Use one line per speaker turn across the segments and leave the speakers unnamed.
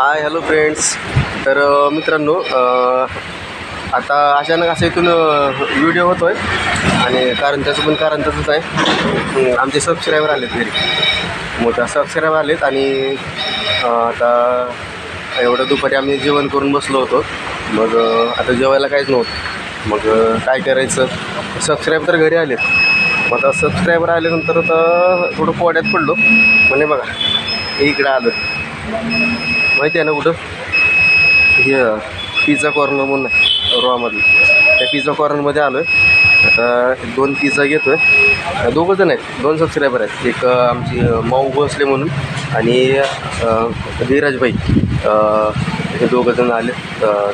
Hi hello friends तर मित्रांनो आता अचानक असं इथून व्हिडिओ होतो आहे आणि कारण त्याचं पण कारण तसंच आहे. आमचे सबस्क्रायबर आलेत घरी. मग त्या सबस्क्रायबर आलेत आणि आता एवढं दुपारी आम्ही जेवण करून बसलो होतो. मग आता जेवायला काहीच नव्हतं. मग काय करायचं? सबस्क्राईब तर घरी आलेत. मग आता सबस्क्रायबर आल्यानंतर आता थोडं पोड्यात पडलो. म्हणे बघा इकडं आलं माहिती आहे ना कुठं? हे पिझ्झा कॉर्नर म्हणून आहे रॉमधलं. त्या पिझ्झा कॉर्नरमध्ये आलो आहे आता दोन पिझ्झा घेतो आहे दोघं जण आहेत दोन सबस्क्रायबर आहेत. एक आमची माऊ भोसले म्हणून आणि अं, हे दोघं जण आले.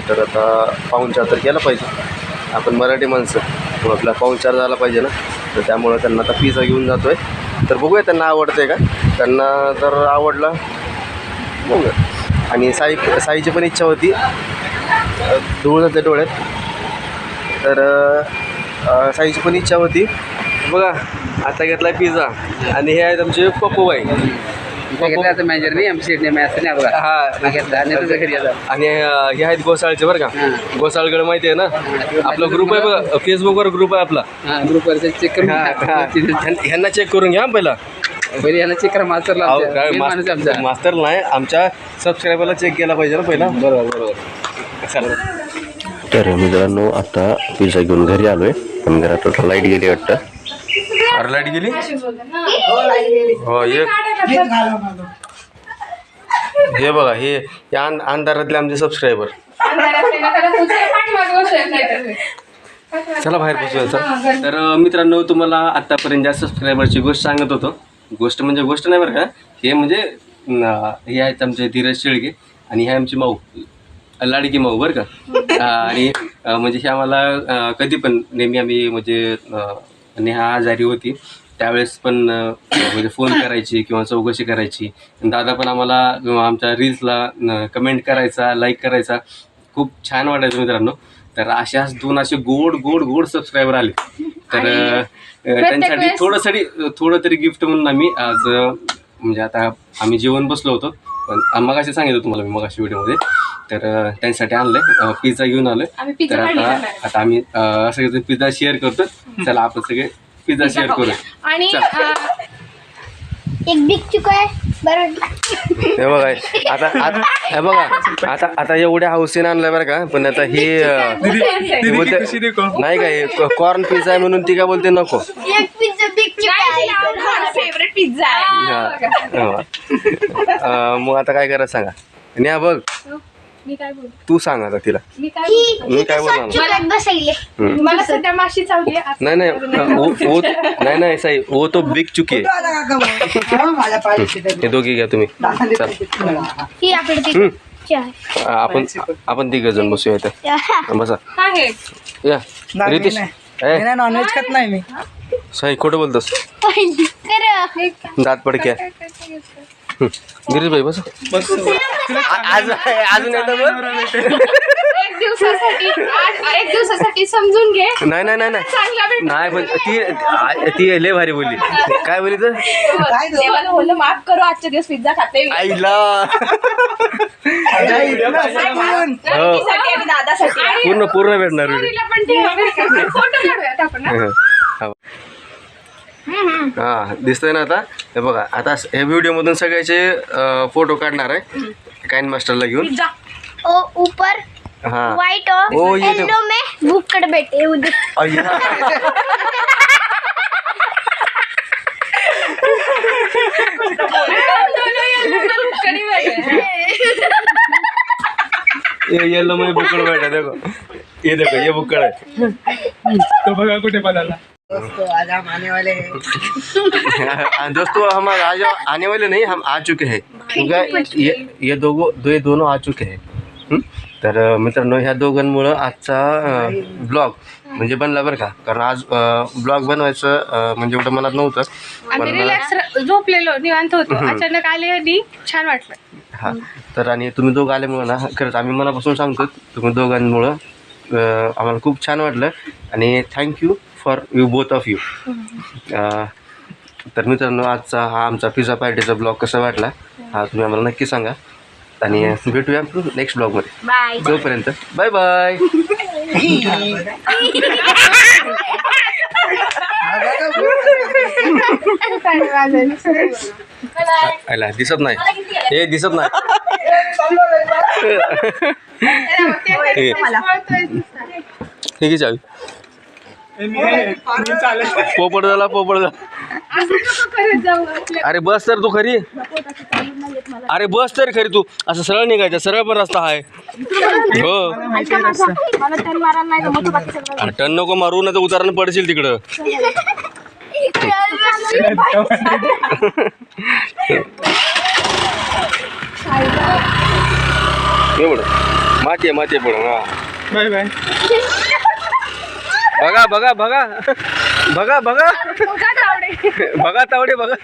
तर आता पाहुणचार तर केला पाहिजे. आपण मराठी माणसं. मग आपला पाहुणचार झाला पाहिजे ना. तर त्यामुळं त्यांना आता पिझ्झा घेऊन जातो आहे तर बघूया त्यांना आवडतं आहे का? त्यांना जर आवडला बघूया. आणि साई साईची पण इच्छा होती. धूळ जाते डोळ्यात. तर साईची पण इच्छा होती. बघा आता घेतला पिझ्झा. आणि हे आहेत आमचे
आता मॅनेजर नाही आमची
हा.
घेतला. आणि
हे आहेत गोसाळचे बरं का. गोसाळगड माहिती आहे ना? आपला ग्रुप आहे बघा. फेसबुकवर ग्रुप आहे आपला.
हा ग्रुपवरचं चेक करून.
ह्यां- ह्यांना चेक करून घ्या पहिला.
पहिले याला चेक करा मास्टरला
अहो. काय
माणूस आहे
मास्तर
आमचा
मास्तर नाही आमच्या सबस्क्रायबरला चेक केला पाहिजे ना पहिला.
बरोबर बरोबर.
चला.
तर मित्रांनो आता पिझ्झा घेऊन घरी आलोय पण घरात टोटल लाइट गेली वाटतं.
अरे लाइट गेली? हो एक. हे बघा हे या अंध- अंधारातले आमचे सबस्क्रायबर चला बाहेर बसूया चल. तर अं, मित्रांनो तुम्हाला आत्तापर्यंत ज्या सबस्क्रायबरची गोष्ट सांगत होतो गोष्ट म्हणजे गोष्ट नाही बरं का. हे म्हणजे हे आहेत आमचे धीरज शेळके आणि हे आमची माऊ लाडकी माऊ बरं का. आणि म्हणजे हे आम्हाला कधी पण नेहमी आम्ही म्हणजे नेहा आजारी होती. त्यावेळेस पण म्हणजे फोन करायची किंवा चौकशी करायची. दादा पण आम्हाला आमच्या रील्सला कमेंट करायचा लाईक करायचा. खूप छान वाटायचं मित्रांनो. तर अशाच दोन असे गोड गोड गोड सबस्क्रायबर आले. तर त्यांच्यासाठी थोडंसाठी थोडं तरी गिफ्ट म्हणून आम्ही आज म्हणजे आता आम्ही जेवण बसलो होतो. पण मग असे सांगितलं तुम्हाला मी मग अशा व्हिडिओमध्ये. तर त्यांच्यासाठी आणलंय पिझ्झा घेऊन आलोय. तर आता. आता आम्ही अं, सगळे पिझ्झा शेअर करतो चला आपण सगळे पिझ्झा शेअर करू
आणि
एक बिग चुका आहे बरं
हे बघा आता आता हे बघा आता आता एवढ्या हौसेने आणलं बरं का पण आता हे अं, बोलते- नाही का हे कॉर्न पिझ्झा आहे म्हणून ती काय बोलते नको.
एक पिझ्झा बिग चुका आहे.
फेवरेट पिझ्झा
हा. हा. अं, मग आता काय करायचं सांगा. न्या बघ
मी काय बोलू
तू सांग आता तिला
मी काय
ही
बोलू?
मी काय बोलणार
चुकात बसले
मला सध्या माशी चावली आहे.
नाही नाही वो वो नाही नाही साई वो तो बिग चुकी आहे हे दोघी घ्या तुम्ही चल
ही आपली
हम्म. आपण आपण तिघ जण बसूया इथे
हा.
बसा या रितेश ए
नॉनव्हेज खात नाही मी
साई खोटं बोलतोस दात पडक्या गिरीश भाई बस? आज अजून एकदा बोल.
एक दिवसासाठी आज एक दिवसासाठी समजून घे.
नाही नाही नाही नाही.
चांगला भेट
नाही पण ती आ- ती लय भारी बोलली. काय बोलली तर?
देवाला बोललं माफ करू आजच्या दिवस पिझ्झा खाते मी.
आईला. हो.
साठी आणि दादासाठी. आणि
पूर्ण पूर्ण भेटणार व्हिडिओ
पोरीला पण ठेवा. बरं का. फोटो काढूयात आपण हा.
हा. दिसतंय ना आता? हे बघा आता हे व्हिडिओमधून सगळ्याचे फोटो काढणार आहे. काइन मास्टरला घेऊन.
ओ ऊपर.
हा.
व्हाइट
ओ, ये
येलो में बुक्कड़ बैठे उधर
अय्या. ये येलो में बुकड़ बैठा देखो. ये देखो ये बुकड़ है.
दोस्तों, आज हम आने वाले हैं
दोस्तों हम आज आने वाले नहीं हम आ चुके हैं। क्योंकि ये ये दोघं दो ये दोनों आ चुके हैं? तर मित्रांनो ह्या दोघांमुळं आजचा ब्लॉग म्हणजे बनला बरं का. कारण आज ब्लॉग बनवायचं म्हणजे एवढं मनात नव्हतं.
आम्ही
पण
रिलॅक्स झोपलेलो निवांत होतो. अचानक आले आणि छान वाटलं.
हां. तर आणि तुम्ही दोघं आल्यामुळं ना खरंच आम्ही मनापासून सांगतो तुम्ही दोघांमुळं आम्हाला खूप छान वाटलं. आणि thank you for you both of you तर मित्रांनो आजचा हा आमचा पिझ्झा पार्टीचा ब्लॉग कसा वाटला हा तुम्ही आम्हाला नक्की सांगा. आणि भेटूया नेक्स्ट ब्लॉगमध्ये
बाय
तोपर्यंत बाय बाय आयला दिसत नाही. हे दिसत नाही. हे हे घे चावी. पोपट झाला पोपट झाला. अरे बस तर तू खरी. अरे बस तर खरी तू. असं सरळ निघायचं सरळ पण रस्ता आहे. हो. अरे टन नको मारू ना तर उतारानं पडशील तिकडं. एवढं. माती आहे माती आहे पुढं. हा.
Bye bye.
बघा बघा बघा. बघा बघा. बघा तावडे बघा.